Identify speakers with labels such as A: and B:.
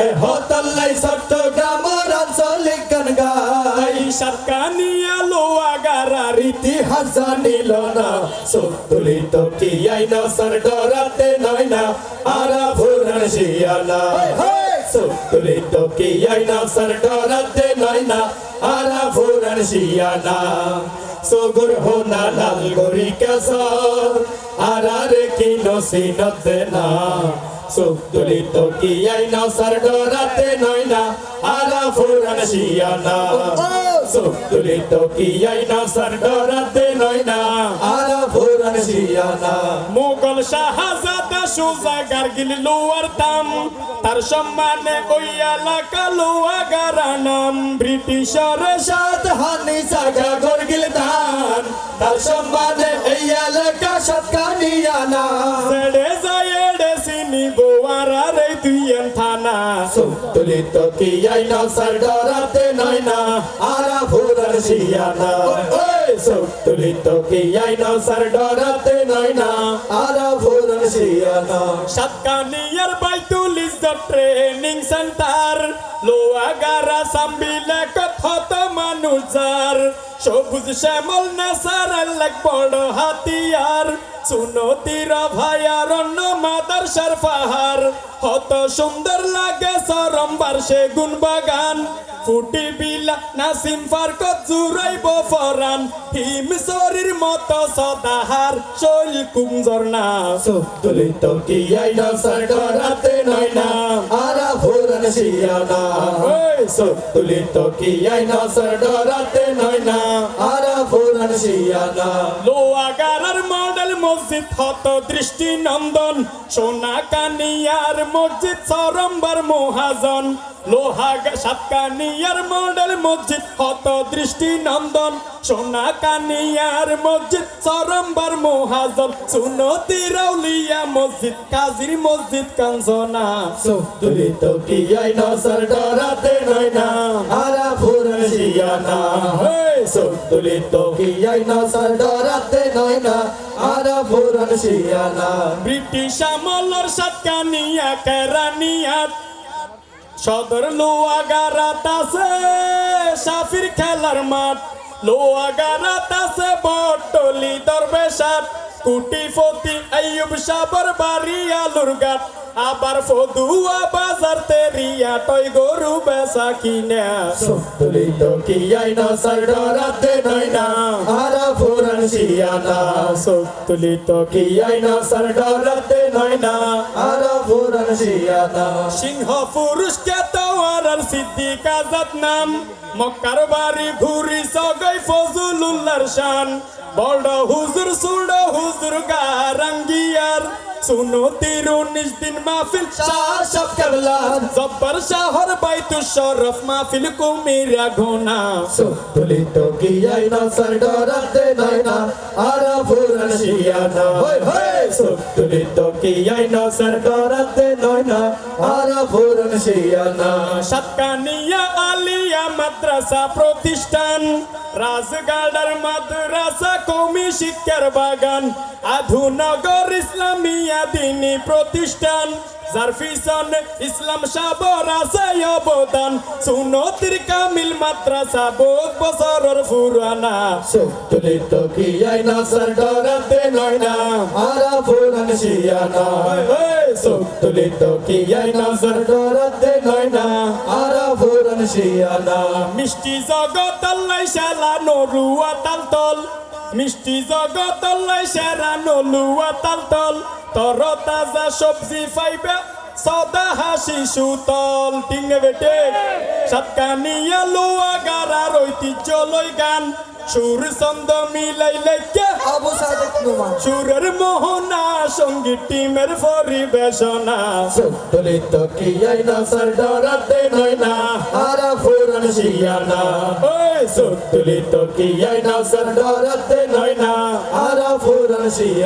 A: এ হতল্লাই চট্টগ্রাম আঞ্চলিক গান গাই
B: সাতকানিয়া লোয়া গারার
A: ইতিহাস জানিল না সত্তরিত কি আইনা সর ডরাতে নয় না আরা ভুরন শিয়ানা সত্তরিত কি আইনা সর ডরাতে নয় না আরা ভুরন শিয়ানা সগুর হোনা লাল গরি কেসর আরারে কি নসিনতে না সত্তরিত কি আইনা সর ডরাতে না ভুরন শিয়ানা সত্তরিত কি আইনা সর ডরাতে না ভুরন শিয়ানা
B: মোগল শাহজাদা সুজা গার্গিল লোয়ার দাম। তার সম্মানে ওই এলাকা লোয়া গারা নাম। ব্রিটিশর
A: সাত হানি জাগা গরগিল ধান তার সম্মানে এই এলাকা সৎকানিয়ানা
B: সেড়ে যায় এড়ে সিনি গোয়ারা রে তুই থানা।
A: সত্তরিত কি আইনা সর ডরাতে নয় না? আরা ভুরন শিয়ানা। সত্তরিত কি আইনা সর ডরাতে নয় না? আরা ভুরন শিয়ানা।
B: সাতকানিয়ার বাইতুল ইজ্জত ট্রেনিং সেন্টার লোয়া গারা সাম্বিলে কথত মানুষ যার। সবুজ শ্যামল নেসার লাগ বড় হাতিয়ার। শুনো তীর ভাইয়ার অন্য মাদার পাহাড়। হত সুন্দর লাগে সরম্বার সেগুন বাগান ফুটি বিলা নাসিম ফারকত জুরাইব ফরান। হিম শরীর মত সদাহার শৈল কুমজর না।
A: সত্তরিত কি আইনা সর ডরাতে নয় না। আরা ভুরন শিয়ানা। সত্তরিত কি আইনা সর ডরাতে নয় না। শিয়ানা
B: লোয়াগারার মডেল মসজিদ হত দৃষ্টি নন্দন সোনা কানিয়ার মসজিদ সরম্বর মহাজন। লোহা সাতকানিয়ার মডেল মসজিদ হত দৃষ্টি নন্দন সোনা কানিয়ার মসজিদ সরম্বর মহাজন। সুনো তিরৌলিয়া মসজিদ কাজির মসজিদ কাঞ্চনা।
A: সত্তরিত কি আইনা ডরাতে নয় না। আরা ভুরন শিয়ানা সত্তরিত কি আইনা সর ডরাতে নয় না আরা ভুরন শিয়ানা
B: ব্রিটিশ আমলর সাতকানিয়া কেরানিয়াত সদর লোয়াগারাত আছে সাফির খেলার মাঠ। লোয়াগারাত আছে বটলি দরবেশাত। কুটিপতি আইয়ুব সাবর বাড়ি আলুর গাট আবার ফদুয়া বাজার তেরিয়া টয় গরু বেচা কিনা।
A: সত্তরিত কি আইনা সর ডরাতে নয় না। আরা ভুরন শিয়ানা।
B: সত্তলিত
A: কি আইনা সর ডরাতে নয় না। আরা ভুরন শিয়ানা।
B: সিংহ পুরুষ কেতওয়ার সিদ্দিক আজাদ নাম। মক্কার বাড়ি ঘুরি সগৈ ফজলুল্লাহর শান। বড় হুজুর সুড় হুজুর গারাঙ্গিয়ার শুনো তিরুনিশ দিন মাহফিল
A: শাহ সব কেবলান
B: জব্বার শাহর বাইতু শরফ মাহফিল কুমিরা ঘোনা
A: সত্তরিত কি আইনা সর ডরাতে নয় না আরা ভুরন শিয়ানা সত্তরিত কি আইনা সর ডরাতে নয় না আরা শিয়ানা
B: সাতকানিয়া আলিয়া মাদ্রাসা প্রতিষ্ঠান রাজগাড়ার মাদ্রাসা, কমি শিক্ষার বাগান, আধুনগর ইসলামিয়া দিনী প্রতিষ্ঠান। যার পিছন ইসলাম সাবর আছে অবদান। সুনতির কামিল মাদ্রাসা বহুত বছরের পুরানা।
A: সত্তরিত কি আইনা সর ডরাতে নয় না। আরা ভুরন শিয়ানা সত্তরিত কি আইনা সর ডরাতে নয় না। আরা ভুরন শিয়ানা
B: মিষ্টি জগৎ আল্লাহ শালা নরুয়া তালতল মিষ্টি জগৎ আল্লাহ সেরা নলুয়া তালতল তর তাজা সবজি পাইবে সদা হাসি সুতল টিঙে বেটে। সাতকানিয়া লুয়া গারার ঐতিহ্য লই গান। সুর ছন্দ মিলাই লেখে সুরের মোহনা সংগীত টিমের পরিবেশনা।
A: সত্তরিত কি আইনা সর ডরাতে নয় না আরা ভুরন শিয়ানা।
B: ওই
A: সত্তরিত কি আইনা সর ডরাতে নয় না আরা ভুরন শিয়ানা।